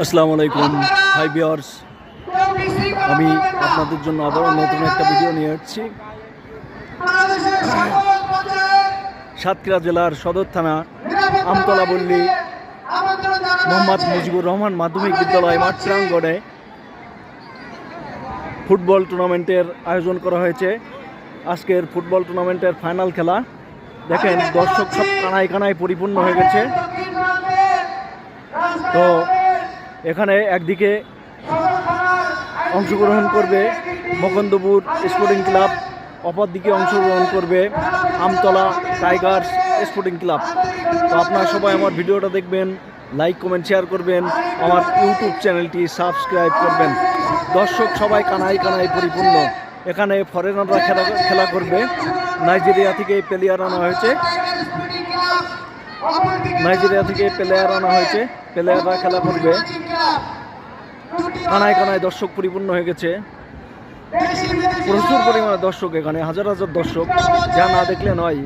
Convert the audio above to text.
আসসালামু আলাইকুম। হাই বিয়ার্স আমি আপনাদের জন্য আবারও নতুন একটা ভিডিও নিয়ে এসেছি সাতক্ষীরা জেলার সদর থানা আমতলা বল্লী মোহাম্মদ মুজিবুর রহমান মাধ্যমিক বিদ্যালয় মাঠ ফুটবল টুর্নামেন্টের আয়োজন করা হয়েছে। আজকের ফুটবল টুর্নামেন্টের ফাইনাল খেলা। দেখেন, দর্শক সব কানায় কানায় পরিপূর্ণ হয়ে গেছে। তো এখানে একদিকে অংশগ্রহণ করবে মকন্দপুর স্পোর্টিং ক্লাব, অপরদিকে অংশগ্রহণ করবে আমতলা টাইগার্স স্পোর্টিং ক্লাব। তো আপনারা সবাই আমার ভিডিওটা দেখবেন, লাইক, কমেন্ট, শেয়ার করবেন, আমার ইউটিউব চ্যানেলটি সাবস্ক্রাইব করবেন। দর্শক সবাই কানাই কানায় পরিপূর্ণ। এখানে ফরেনাররা খেলা খেলা করবে। নাইজেরিয়া থেকে প্লেয়ার আনা হয়েছে। নাইজেরিয়া থেকে প্লেয়ার আনা হয়েছে। প্লেয়াররা খেলা করবে। কানায় কানায় দর্শক পরিপূর্ণ হয়ে গেছে। প্রচুর পরিমাণে দর্শক এখানে, হাজার হাজার দর্শক। যা না দেখলে নয়।